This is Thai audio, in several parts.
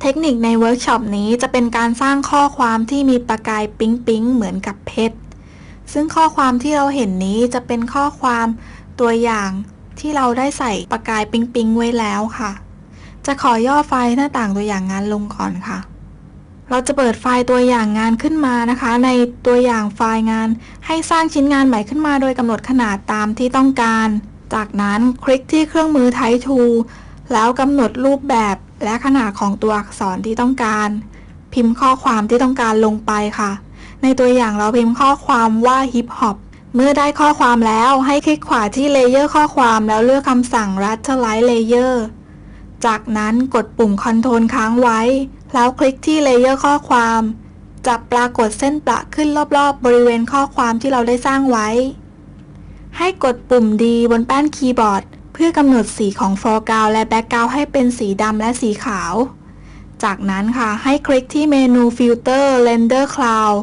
เทคนิคในเวิร์กช็อปนี้จะเป็นการสร้างข้อความที่มีประกายปิ๊งปิ๊งเหมือนกับเพชร ซึ่งข้อความที่เราเห็นนี้จะเป็นข้อความตัวอย่างที่เราได้ใส่ประกายปิ๊งปิ๊งไว้แล้วค่ะ จะขอย่อไฟล์หน้าต่างตัวอย่างงานลงก่อนค่ะ เราจะเปิดไฟล์ตัวอย่างงานขึ้นมานะคะ ในตัวอย่างไฟล์งาน ให้สร้างชิ้นงานใหม่ขึ้นมา โดยกำหนดขนาดตามที่ต้องการ จากนั้นคลิกที่เครื่องมือ Type Tool แล้วกำหนดรูปแบบ และขนาดของตัวอักษรที่ต้องการ พิมพ์ข้อความที่ต้องการลงไปค่ะ ในตัวอย่างเราพิมพ์ข้อความว่า Hip Hop เมื่อได้ข้อความแล้วให้คลิกขวาที่เลเยอร์ข้อความแล้วเลือกคำสั่ง Raterize Layer จากนั้นกดปุ่ม Ctrl ค้างไว้ แล้วคลิกที่เลเยอร์ข้อความ จะปรากฏเส้นประขึ้นรอบๆ บริเวณข้อความที่เราได้สร้างไว้ ให้กดปุ่ม D บนแป้นคีย์บอร์ด เพื่อกำหนดสีของ foreground และ background ให้เป็นสีดำและสีขาว จากนั้นค่ะ ให้คลิกที่เมนู Filter Render Cloud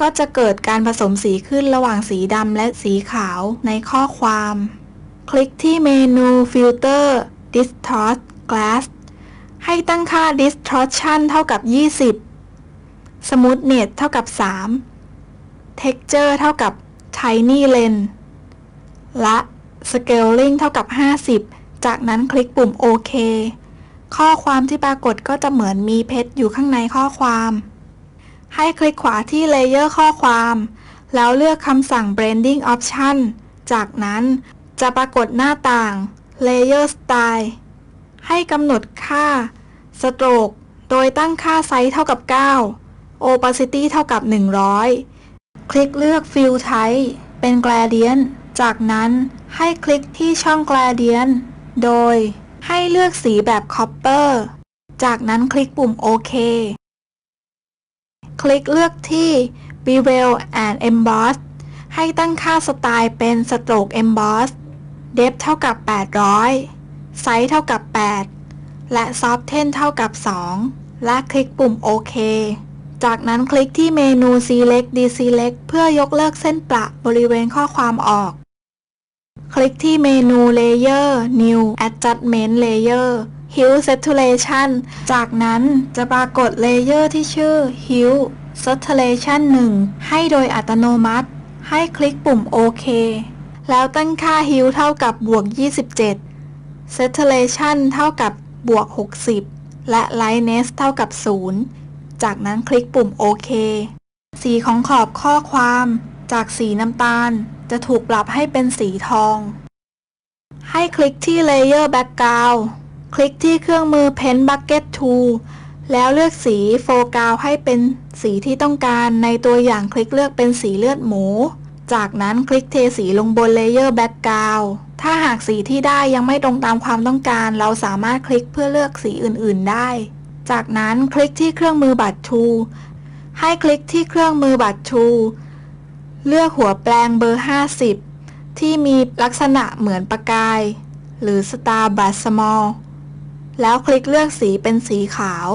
ก็จะเกิดการผสมสีขึ้นระหว่างสีดำและสีขาวในข้อความ คลิกที่เมนู Filter Distort Glass ให้ตั้งค่า distortion เท่ากับ 20 smoothness เท่ากับ 3 texture เท่ากับ tiny lens และ scaling เท่ากับ 50 จากนั้นคลิกปุ่มโอเคข้อความที่ปรากฏก็จะเหมือนมีเพชรอยู่ข้างในข้อความ ให้คลิกขวาที่ Layer ข้อความ แล้วเลือกคำสั่ง Blending Option จากนั้นจะปรากฏหน้าต่าง Layer Style ให้กำหนดค่า Stroke โดยตั้งค่าไซส์เท่ากับ 9 Opacity เท่ากับ 100 คลิกเลือก Fill Type เป็น Gradient จากนั้นให้คลิกที่ช่อง Gradient โดยให้เลือกสีแบบ Copper จากนั้นคลิกปุ่มโอเค คลิกเลือกที่ Bevel and Emboss ให้ตั้งค่าสไตล์เป็น Stroke Emboss Depth เท่ากับ 800 Size เท่ากับ 8 และ Soften เท่ากับ 2 และคลิกปุ่มโอเคจากนั้นคลิกที่เมนู Select Deselect เพื่อยกเลิกเส้นประบริเวณข้อความออก คลิกที่เมนู Layer New Adjustment Layer Hue Saturation จากนั้นจะปรากฏเลเยอร์ที่ชื่อ Hue Saturation 1 ให้โดยอัตโนมัติ ให้คลิกปุ่มโอเคแล้วตั้งค่า Hue เท่ากับบวก 27 Saturation เท่ากับบวก 60 และ Lightness เท่ากับ 0 จากนั้นคลิกปุ่มโอเคสีของขอบข้อความจากสีน้ำตาล จะถูกปรับให้เป็นสีทอง ให้คลิกที่ Layer Background คลิกที่เครื่องมือ Pen Bucket Tool แล้วเลือกสี Foreground ให้เป็นสีที่ต้องการ ในตัวอย่างคลิกเลือกเป็นสีเลือดหมู จากนั้นคลิกเทสีลงบน Layer Background ถ้าหากสีที่ได้ยังไม่ตรงตามความต้องการ เราสามารถคลิกเพื่อเลือกสีอื่น ๆ ได้ จากนั้นคลิกที่เครื่องมือบัตร Tool ให้คลิกที่เครื่องมือบัตร Tool เลือกหัวแปลงเบอร์ 50 ที่มีลักษณะเหมือนประกาย หรือ Star Brush Small แล้วคลิกเลือกสีเป็นสีขาว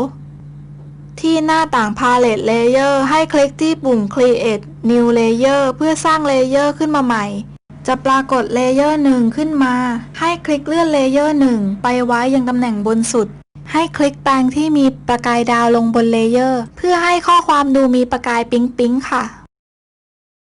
ที่หน้าต่าง Palette Layer ให้คลิกที่ปุ่ม Create New Layer เพื่อสร้างเลเยอร์ขึ้นมาใหม่ จะปรากฏเลเยอร์หนึ่งขึ้นมา ให้คลิกเลื่อนเลเยอร์หนึ่งไปไว้ยังตำแหน่งบนสุด ให้คลิกแปลงที่มีประกายดาวลงบนเลเยอร์เพื่อให้ข้อความดูมีประกายปิ๊งปิ๊งๆค่ะ